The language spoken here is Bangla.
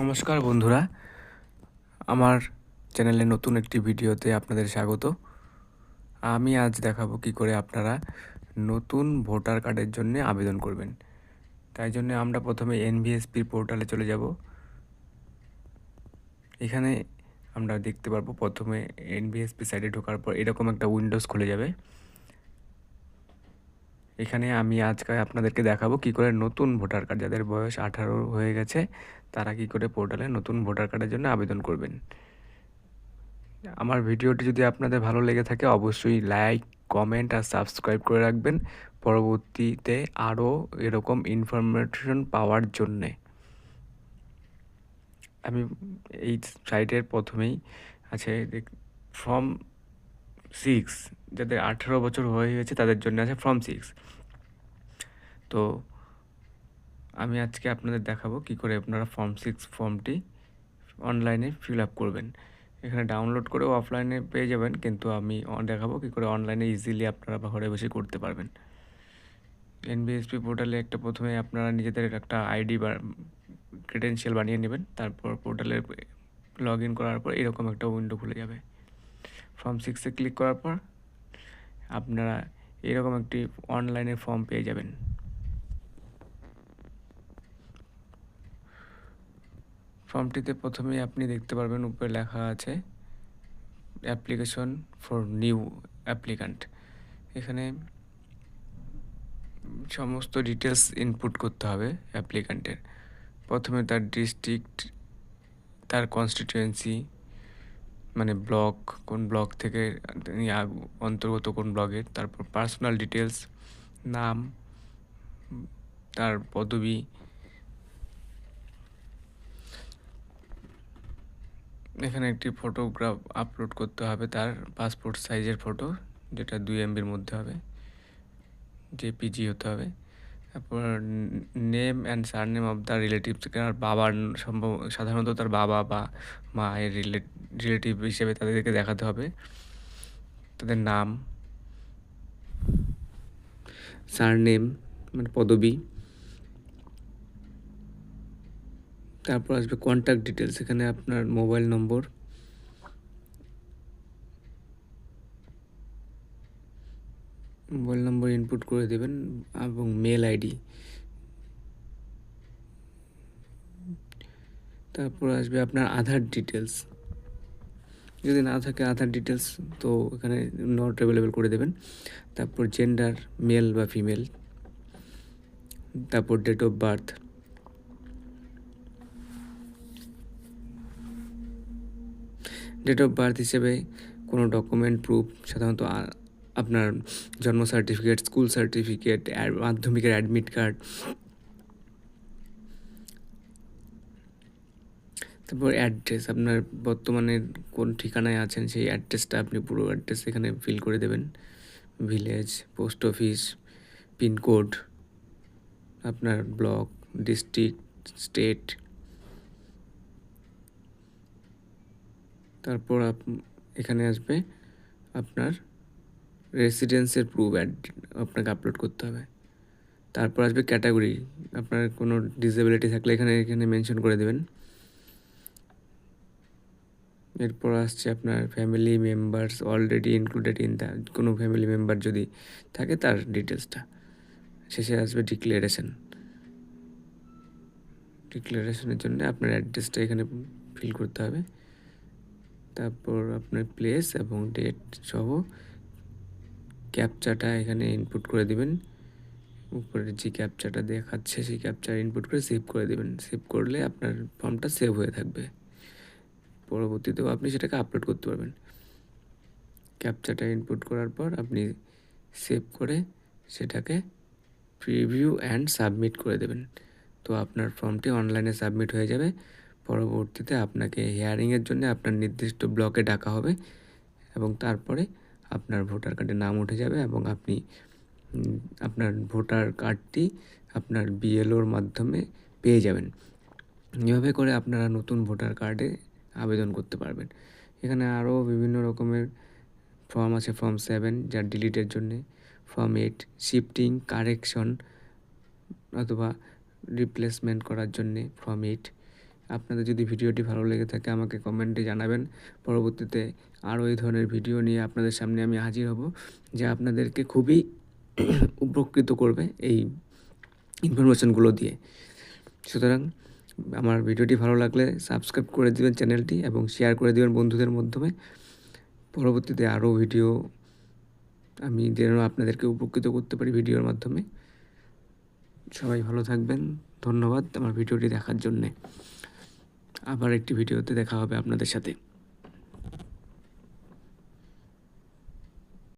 নমস্কার বন্ধুরা। আমার চ্যানেলে নতুন একটি ভিডিওতে আপনাদের স্বাগত। আমি আজ দেখাবো কি করে আপনারা নতুন ভোটার কার্ডের জন্য আবেদন করবেন। তাই জন্য আমরা প্রথমে এনভিএসপির পোর্টালে চলে যাব। এখানে আমরা দেখতে পারব প্রথমে এনভিএসপি সাইডে ঢোকার পর এরকম একটা উইন্ডোজ খুলে যাবে। এখানে আমি আজকে আপনাদেরকে দেখাবো কি করে নতুন ভোটার কার্ড, যাদের বয়স আঠারো হয়ে গেছে, তারা কি করে পোর্টালে নতুন ভোটার কার্ডের জন্য আবেদন করবেন। আমার ভিডিওটি যদি আপনাদের ভালো লেগে থাকে, অবশ্যই লাইক, কমেন্ট আর সাবস্ক্রাইব করে রাখবেন পরবর্তীতে আরও এরকম ইনফরমেশন পাওয়ার জন্যে। আমি এই সাইটের প্রথমেই আছে ফর্ম সিক্স যাদের আঠেরো বছর হয়ে গেছে তাদের জন্য আছে ফর্ম সিক্স তো আমি আজকে আপনাদের দেখাবো কি করে আপনারা ফর্ম সিক্স ফর্মটি অনলাইনে ফিল আপ করবেন। এখানে ডাউনলোড করেও অফলাইনে পেয়ে যাবেন, কিন্তু আমি দেখাবো কি করে অনলাইনে ইজিলি আপনারা ঘরে বসে করতে পারবেন। এনবিএসপি পোর্টালে একটা প্রথমে আপনারা নিজেদের একটা আইডি বা ক্রেডেন্সিয়াল বানিয়ে নেবেন, তারপর পোর্টালে লগ ইন করার পর এরকম একটা উইন্ডো খুলে যাবে। ফর্ম সিক্সে ক্লিক করার পর আপনারা এরকম একটি অনলাইনে ফর্ম পেয়ে যাবেন। ফর্মটিতে প্রথমেই আপনি দেখতে পারবেন উপরে লেখা আছে অ্যাপ্লিকেশন ফর নিউ অ্যাপ্লিকান্ট এখানে সমস্ত ডিটেলস ইনপুট করতে হবে অ্যাপ্লিকান্টের প্রথমে তার ডিস্ট্রিক্ট তার কনস্টিটিউয়েন্সি মানে ব্লক কোন ব্লক থেকে অন্তর্গত কোন ব্লকের তারপর পার্সোনাল ডিটেলস নাম, তার পদবি। এখানে একটি ফটোগ্রাফ আপলোড করতে হবে, তার পাসপোর্ট সাইজের ফটো যেটা দুই এমবির মধ্যে হবে জেপিজি হতে হবে। তারপর name and surname of the relatives বাবার সম্ভব, সাধারণত তার বাবা বা মায়ের রিলেটিভ হিসেবে তাদেরকে দেখাতে হবে। তাদের নাম সার নেম মানে পদবী। তারপর আসবে কন্ট্যাক্ট ডিটেলস এখানে আপনার mobile number mobile number input করে দেবেন এবং মেল আইডি তারপর আসবে আপনার আধার ডিটেলস যদি না থাকে আধার ডিটেলস তো এখানে নট অ্যাভেলেবেল করে দেবেন। তারপর জেন্ডার মেল বা ফিমেল তারপর date of birth date of birth হিসেবে কোনো ডকুমেন্ট প্রুফ সাধারণত আপনার জন্ম সার্টিফিকেট স্কুল সার্টিফিকেট মাধ্যমিকের অ্যাডমিট কার্ড তারপর অ্যাড্রেস আপনার বর্তমানে কোন ঠিকানায় আছেন, সেই অ্যাড্রেসটা আপনি পুরো অ্যাড্রেস এখানে ফিল করে দেবেন। ভিলেজ পোস্ট অফিস পিনকোড আপনার ব্লক ডিস্ট্রিক্ট স্টেট তারপর এখানে আসবে আপনার রেসিডেন্সের প্রুফ অ্যাড আপনাকে আপলোড করতে হবে। তারপর আসবে ক্যাটাগরি আপনার কোনো ডিসেবিলিটি থাকলে এখানে এখানে মেনশন করে দেবেন। এরপর আসছে আপনার family members already included in the কোনো ফ্যামিলি মেম্বার যদি থাকে তার ডিটেলসটা শেষে আসবে ডিক্লারেশন ডিক্লারেশনের জন্য আপনার অ্যাড্রেসটা এখানে ফিল করতে হবে। তারপর আপনার প্লেস এবং ডেট সহ ক্যাপচাটা এখানে ইনপুট করে দিবেন। উপরের যে ক্যাপচাটা দেখাচ্ছে সেই ক্যাপচার ইনপুট করে সেভ করে দেবেন। সেভ করলে আপনার ফর্মটা সেভ হয়ে থাকবে। পরবর্তীতেও আপনি সেটাকে আপলোড করতে পারবেন। ক্যাপচাটা ইনপুট করার পর আপনি সেভ করে সেটাকে প্রিভিউ অ্যান্ড সাবমিট করে দেবেন। তো আপনার ফর্মটি অনলাইনে সাবমিট হয়ে যাবে। পরবর্তীতে আপনাকে হিয়ারিংয়ের জন্য আপনার নির্দিষ্ট ব্লকে ডাকা হবে এবং তারপরে আপনার ভোটার কার্ডের নাম উঠে যাবে এবং আপনি আপনার ভোটার কার্ডটি আপনার বিএলওর মাধ্যমে পেয়ে যাবেন। এভাবে করে আপনারা নতুন ভোটার কার্ডে আবেদন করতে পারবেন। এখানে আরও বিভিন্ন রকমের ফর্ম আছে ফর্ম সেভেন যা ডিলিটের জন্যে। ফর্ম এইট শিফটিং কারেকশন অথবা রিপ্লেসমেন্ট করার জন্যে ফর্ম এইট আপনাদের যদি ভিডিওটি ভালো লেগে থাকে, আমাকে কমেন্টে জানাবেন। পরবর্তীতে আরও এই ধরনের ভিডিও নিয়ে আপনাদের সামনে আমি হাজির হব, যা আপনাদেরকে খুবই উপকৃত করবে এই ইনফরমেশনগুলো দিয়ে। সুতরাং আমার ভিডিওটি ভালো লাগলে সাবস্ক্রাইব করে দিবেন চ্যানেলটি এবং শেয়ার করে দিবেন বন্ধুদের মাধ্যমে। পরবর্তীতে আরও ভিডিও আমি যেন আপনাদেরকে উপকৃত করতে পারি ভিডিওর মাধ্যমে। সবাই ভালো থাকবেন। ধন্যবাদ আমার ভিডিওটি দেখার জন্যে। আবার একটি ভিডিওতে দেখা হবে আপনাদের সাথে।